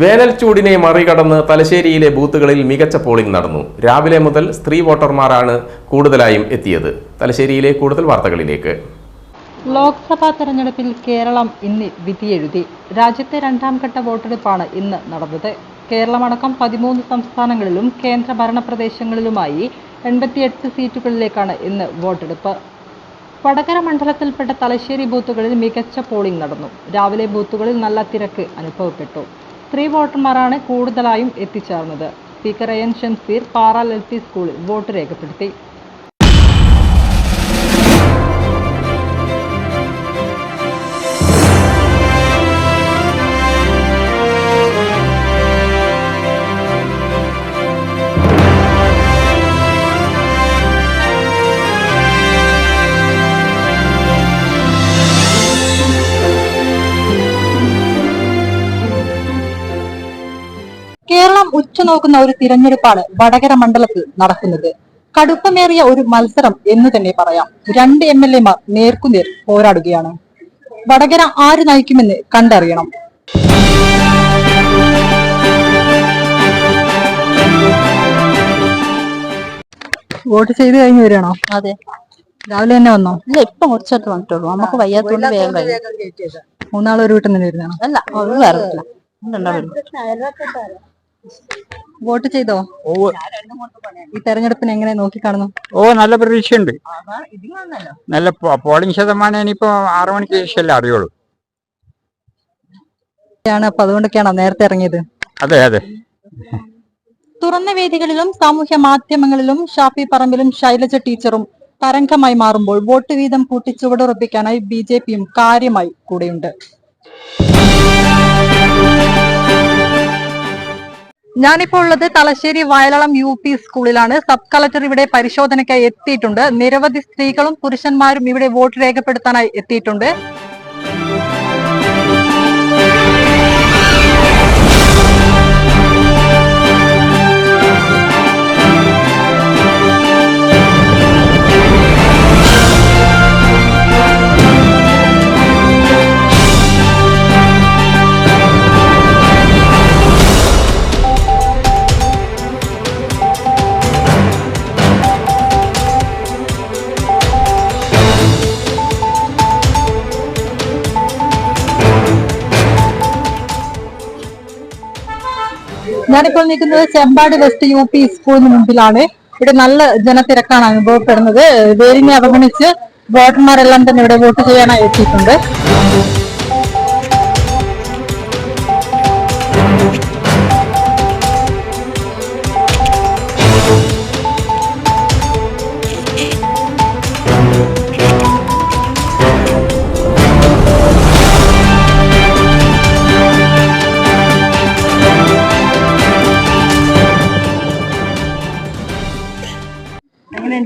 വേനൽ ചൂടിനെ മറികടന്ന് തലശ്ശേരിയിലെ ബൂത്തുകളിൽ മികച്ച പോളിംഗ് നടന്നു. രാവിലെ മുതൽ സ്ത്രീ വോട്ടർമാരാണ് കൂടുതലായും എത്തിയത്. തലശ്ശേരിയിലെ കൂടുതൽ വാർത്തകളിലേക്ക്. ലോക്സഭാ തെരഞ്ഞെടുപ്പിൽ കേരളം ഇന്ന് വിധിയെഴുതി. രാജ്യത്തെ രണ്ടാം ഘട്ട വോട്ടെടുപ്പാണ് ഇന്ന് നടന്നത്. കേരളമടക്കം പതിമൂന്ന് സംസ്ഥാനങ്ങളിലും കേന്ദ്ര ഭരണ പ്രദേശങ്ങളിലുമായി എൺപത്തിയെട്ട് സീറ്റുകളിലേക്കാണ് ഇന്ന് വോട്ടെടുപ്പ്. വടകര മണ്ഡലത്തിൽപ്പെട്ട തലശ്ശേരി ബൂത്തുകളിൽ മികച്ച പോളിംഗ് നടന്നു. രാവിലെ ബൂത്തുകളിൽ നല്ല തിരക്ക് അനുഭവപ്പെട്ടു. സ്ത്രീ വോട്ടർമാരാണ് കൂടുതലായും എത്തിച്ചേർന്നത്. സ്പീക്കർ എൻ ഷംസീർ പാറ എൽ പി സ്കൂളിൽ വോട്ട് രേഖപ്പെടുത്തി. കേരളം ഉറ്റുനോക്കുന്ന ഒരു തിരഞ്ഞെടുപ്പാണ് വടകര മണ്ഡലത്തിൽ നടക്കുന്നത്. കടുപ്പമേറിയ ഒരു മത്സരം എന്ന് തന്നെ പറയാം. രണ്ട് എം എൽ എമാർ നേർക്കുനേർ പോരാടുകയാണ്. വടകര ആര് നയിക്കുമെന്ന് കണ്ടറിയണം. വോട്ട് ചെയ്ത് കഴിഞ്ഞു വരികയാണോ? അതെ. രാവിലെ തന്നെ വന്നോ? ഇല്ല ഇപ്പൊ കുറച്ചായിട്ട് വന്നിട്ടുള്ളൂ. നമുക്ക് വയ്യാത്തോണ്ട് വേഗം കഴിയും മൂന്നാളൊരു വീട്ടിൽ നിന്ന് വരുന്നതാണോ? അല്ല അത് വേറെ രണ്ടാളും വോട്ട് ചെയ്തോ? ഈ തെരഞ്ഞെടുപ്പിനെ എങ്ങനെ നോക്കി കാണുന്നു? ഓ നല്ല പ്രതീക്ഷയുണ്ട്. നല്ല പോളിംഗ് ശതമാനം ഇനിയിപ്പോ ആറു മണിക്ക് ശേഷമല്ലേ അറിയുള്ളൂ. ആണ് അപ്പൊ അതുകൊണ്ടൊക്കെയാണോ നേരത്തെ ഇറങ്ങിയത്? അതെ അതെ. തുറന്ന വേദികളിലും സാമൂഹ്യ മാധ്യമങ്ങളിലും ഷാഫി പറമ്പിലും ശൈലജ ടീച്ചറും തരംഗമായി മാറുമ്പോൾ വോട്ട് വീതം കൂട്ടി ചുവടുറപ്പിക്കാനായി ബി ജെ പിയും കാര്യമായി കൂടെയുണ്ട്. ഞാനിപ്പോൾ ഉള്ളത് തലശ്ശേരി വയലളം യു പി സ്കൂളിലാണ്. സബ് കളക്ടർ ഇവിടെ പരിശോധനയ്ക്കായി എത്തിയിട്ടുണ്ട്. നിരവധി സ്ത്രീകളും പുരുഷന്മാരും ഇവിടെ വോട്ട് രേഖപ്പെടുത്താനായി എത്തിയിട്ടുണ്ട്. ഞാനിപ്പോൾ നിൽക്കുന്നത് ചെമ്പാട് വെസ്റ്റ് യു പി സ്കൂളിന് മുമ്പിലാണ്. ഇവിടെ നല്ല ജനത്തിരക്കാണ് അനുഭവപ്പെടുന്നത്. വേലിനെ അവഗണിച്ച് വോട്ടർമാരെല്ലാം തന്നെ ഇവിടെ വോട്ട് ചെയ്യാനായി എത്തിയിട്ടുണ്ട്.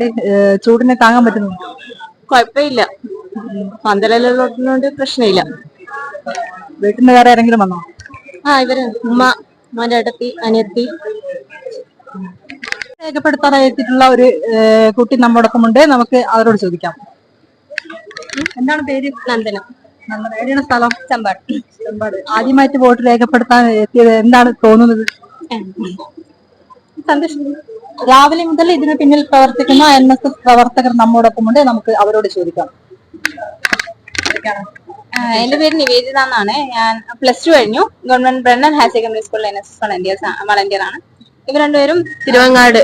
എങ്ങനെയുണ്ട് ചൂടിനെ താങ്ങാൻ പറ്റുന്നു കുഴപ്പമില്ല. പന്തലുള്ളതുകൊണ്ട് പ്രശ്നമില്ല. വീട്ടിൽ നിന്ന് വേറെ ആരെങ്കിലും വന്നോ? ആ ഇവർ ഉമ്മ ഉമ്മാന്റെ അടുത്തി അനിയത്തി. രേഖപ്പെടുത്താറായിട്ടുള്ള ഒരു കുട്ടി നമ്മോടൊപ്പമുണ്ട്. നമുക്ക് അവരോട് ചോദിക്കാം. എന്താണ് പേര്? നന്ദന. എവിടെയാണ് സ്ഥലം? ചമ്പാട്. ചമ്പാട്. ആദ്യമായിട്ട് വോട്ട് രേഖപ്പെടുത്താൻ എത്തിയത് എന്താണ് തോന്നുന്നത്? സന്തോഷം. രാവിലെ മുതൽ ഇതിന് പിന്നിൽ പ്രവർത്തിക്കുന്ന എൻ എസ് എസ് പ്രവർത്തകർ നമ്മോടൊപ്പം ഉണ്ട്. നമുക്ക് അവരോട് ചോദിക്കാം. എന്റെ പേര് നിവേദിത എന്നാണ്. ഞാൻ പ്ലസ് ടു കഴിഞ്ഞു. ഗവൺമെന്റ് ബ്രണ്ണൻ ഹയർ സെക്കൻഡറി സ്കൂളിൽ N S S volunteers volunteer ആണ്. ഇവർ രണ്ടുപേരും Thiruvangad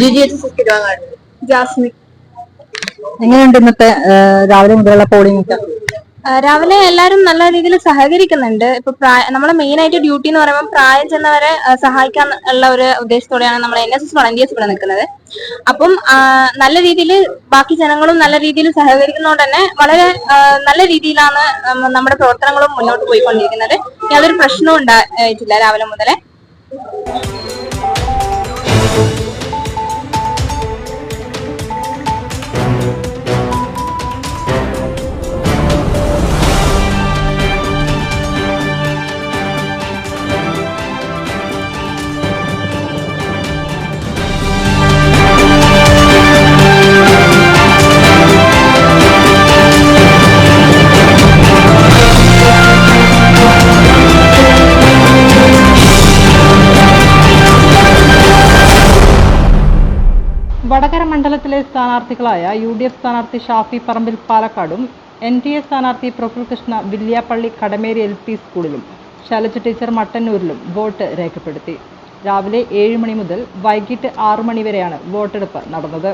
G G H S Thiruvangad. Jasmine. എങ്ങനെയുണ്ട് ഇന്നത്തെ രാവിലെ മുതലുള്ള പോളിംഗ് ഒക്കെ? രാവിലെ എല്ലാവരും നല്ല രീതിയിൽ സഹകരിക്കുന്നുണ്ട്. ഇപ്പൊ നമ്മുടെ മെയിൻ ആയിട്ട് ഡ്യൂട്ടി എന്ന് പറയുമ്പോൾ പ്രായം ചെന്നവരെ സഹായിക്കാൻ ഉള്ള ഒരു ഉദ്ദേശത്തോടെയാണ് നമ്മൾ എൻ എസ് എസ് വളണ്ടിയേഴ്സ് ഇവിടെ നിൽക്കുന്നത്. അപ്പം നല്ല രീതിയിൽ ബാക്കി ജനങ്ങളും നല്ല രീതിയിൽ സഹകരിക്കുന്നതുകൊണ്ട് തന്നെ വളരെ നല്ല രീതിയിലാണ് നമ്മുടെ പ്രവർത്തനങ്ങളും മുന്നോട്ട് പോയിക്കൊണ്ടിരിക്കുന്നത്. യാതൊരു പ്രശ്നവും ഉണ്ടായിട്ടില്ല രാവിലെ മുതലേ. മണ്ഡലത്തിലെ സ്ഥാനാർത്ഥികളായ യു ഡി എഫ് സ്ഥാനാർത്ഥി ഷാഫി പറമ്പിൽ പാലക്കാടും എൻ ഡി എ സ്ഥാനാർത്ഥി പ്രഫുൽ കൃഷ്ണ വില്യാപ്പള്ളി കടമേരി എൽ പി സ്കൂളിലും ശൈലജ ടീച്ചർ മട്ടന്നൂരിലും വോട്ട് രേഖപ്പെടുത്തി. രാവിലെ ഏഴ് മണി മുതൽ വൈകിട്ട് ആറു മണി വരെയാണ് വോട്ടെടുപ്പ് നടന്നത്.